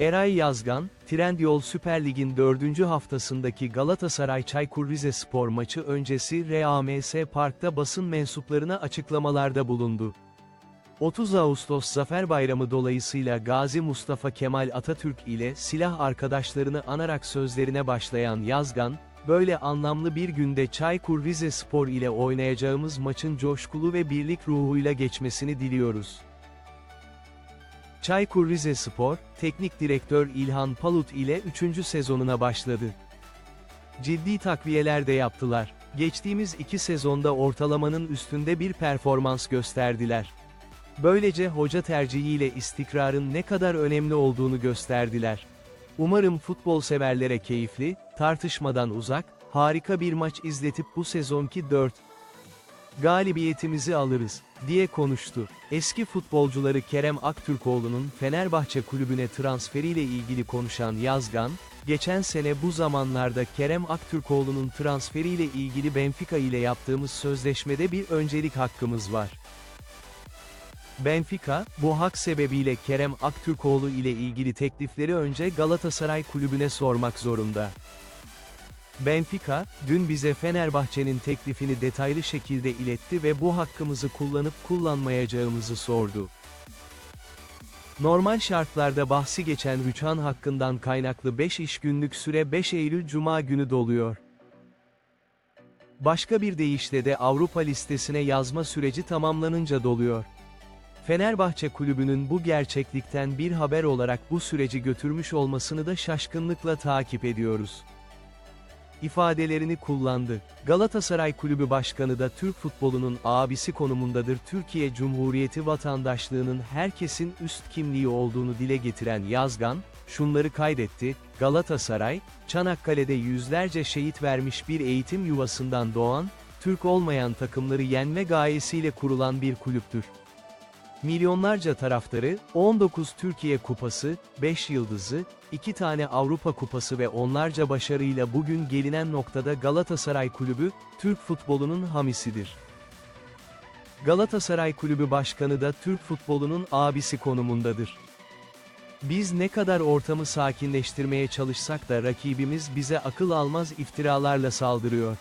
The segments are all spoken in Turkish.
Eray Yazgan, Trendyol Süper Lig'in 4. haftasındaki Galatasaray Çaykur Rizespor maçı öncesi RAMS Park'ta basın mensuplarına açıklamalarda bulundu. 30 Ağustos Zafer Bayramı dolayısıyla Gazi Mustafa Kemal Atatürk ile silah arkadaşlarını anarak sözlerine başlayan Yazgan, böyle anlamlı bir günde Çaykur Rizespor ile oynayacağımız maçın coşkulu ve birlik ruhuyla geçmesini diliyoruz. Çaykur Rizespor, Teknik Direktör İlhan Palut ile 3. sezonuna başladı. Ciddi takviyeler de yaptılar. Geçtiğimiz iki sezonda ortalamanın üstünde bir performans gösterdiler. Böylece hoca tercihiyle istikrarın ne kadar önemli olduğunu gösterdiler. Umarım futbol severlere keyifli, tartışmadan uzak, harika bir maç izletip bu sezonki 4 galibiyetimizi alırız, diye konuştu. Eski futbolcuları Kerem Aktürkoğlu'nun Fenerbahçe kulübüne transferiyle ilgili konuşan Yazgan, geçen sene bu zamanlarda Kerem Aktürkoğlu'nun transferiyle ilgili Benfica ile yaptığımız sözleşmede bir öncelik hakkımız var. Benfica, bu hak sebebiyle Kerem Aktürkoğlu ile ilgili teklifleri önce Galatasaray kulübüne sormak zorunda. Benfica, dün bize Fenerbahçe'nin teklifini detaylı şekilde iletti ve bu hakkımızı kullanıp kullanmayacağımızı sordu. Normal şartlarda bahsi geçen rüçhan hakkından kaynaklı 5 iş günlük süre 5 Eylül Cuma günü doluyor. Başka bir deyişle de Avrupa listesine yazma süreci tamamlanınca doluyor. Fenerbahçe kulübünün bu gerçeklikten bir haber olarak bu süreci götürmüş olmasını da şaşkınlıkla takip ediyoruz ifadelerini kullandı. Galatasaray Kulübü Başkanı da Türk futbolunun abisi konumundadır. Türkiye Cumhuriyeti vatandaşlığının herkesin üst kimliği olduğunu dile getiren Yazgan, şunları kaydetti, Galatasaray, Çanakkale'de yüzlerce şehit vermiş bir eğitim yuvasından doğan, Türk olmayan takımları yenme gayesiyle kurulan bir kulüptür. Milyonlarca taraftarı, 19 Türkiye Kupası, 5 yıldızı, 2 tane Avrupa Kupası ve onlarca başarıyla bugün gelinen noktada Galatasaray Kulübü, Türk futbolunun hamisidir. Galatasaray Kulübü Başkanı da Türk futbolunun abisi konumundadır. Biz ne kadar ortamı sakinleştirmeye çalışsak da rakibimiz bize akıl almaz iftiralarla saldırıyor.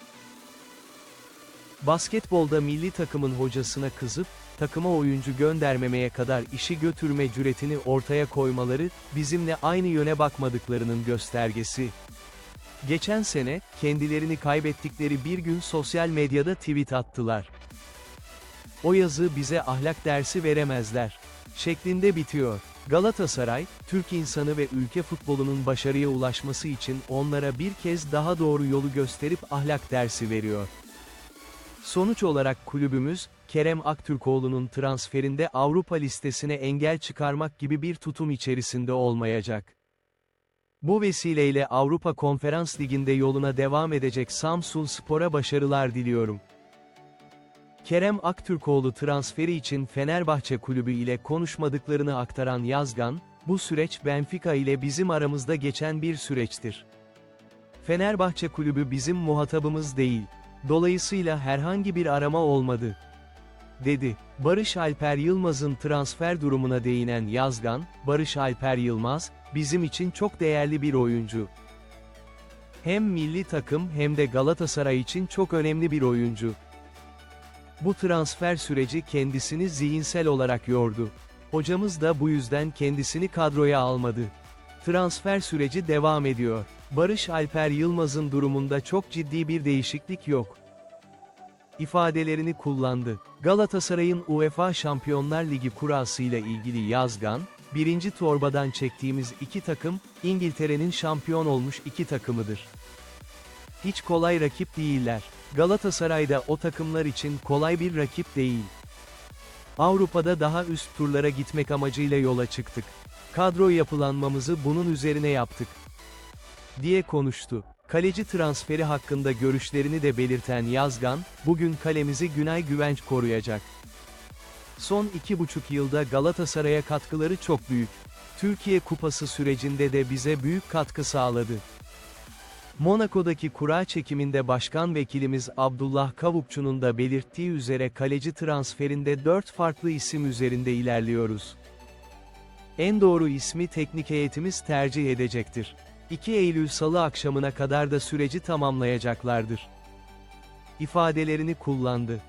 Basketbolda milli takımın hocasına kızıp, takıma oyuncu göndermemeye kadar işi götürme cüretini ortaya koymaları, bizimle aynı yöne bakmadıklarının göstergesi. Geçen sene, kendilerini kaybettikleri bir gün sosyal medyada tweet attılar. O yazı bize ahlak dersi veremezler. Şeklinde bitiyor. Galatasaray, Türk insanı ve ülke futbolunun başarıya ulaşması için onlara bir kez daha doğru yolu gösterip ahlak dersi veriyor. Sonuç olarak kulübümüz, Kerem Aktürkoğlu'nun transferinde Avrupa listesine engel çıkarmak gibi bir tutum içerisinde olmayacak. Bu vesileyle Avrupa Konferans Ligi'nde yoluna devam edecek Samsun Spor'a başarılar diliyorum. Kerem Aktürkoğlu transferi için Fenerbahçe kulübü ile konuşmadıklarını aktaran Yazgan, bu süreç Benfica ile bizim aramızda geçen bir süreçtir. Fenerbahçe kulübü bizim muhatabımız değil. Dolayısıyla herhangi bir arama olmadı dedi. Barış Alper Yılmaz'ın transfer durumuna değinen Yazgan, Barış Alper Yılmaz, bizim için çok değerli bir oyuncu. Hem milli takım hem de Galatasaray için çok önemli bir oyuncu. Bu transfer süreci kendisini zihinsel olarak yordu. Hocamız da bu yüzden kendisini kadroya almadı. Transfer süreci devam ediyor. Barış Alper Yılmaz'ın durumunda çok ciddi bir değişiklik yok ifadelerini kullandı. Galatasaray'ın UEFA Şampiyonlar Ligi kurasıyla ilgili Yazgan, birinci torbadan çektiğimiz iki takım, İngiltere'nin şampiyon olmuş iki takımıdır. Hiç kolay rakip değiller. Galatasaray da o takımlar için kolay bir rakip değil. Avrupa'da daha üst turlara gitmek amacıyla yola çıktık. Kadro yapılanmamızı bunun üzerine yaptık. diye konuştu. Kaleci transferi hakkında görüşlerini de belirten Yazgan, bugün kalemizi Günay Güvenç koruyacak. Son iki buçuk yılda Galatasaray'a katkıları çok büyük. Türkiye Kupası sürecinde de bize büyük katkı sağladı. Monaco'daki kura çekiminde başkan vekilimiz Abdullah Kavukçu'nun da belirttiği üzere kaleci transferinde dört farklı isim üzerinde ilerliyoruz. En doğru ismi teknik heyetimiz tercih edecektir. 2 Eylül Salı akşamına kadar da süreci tamamlayacaklardır. ifadelerini kullandı.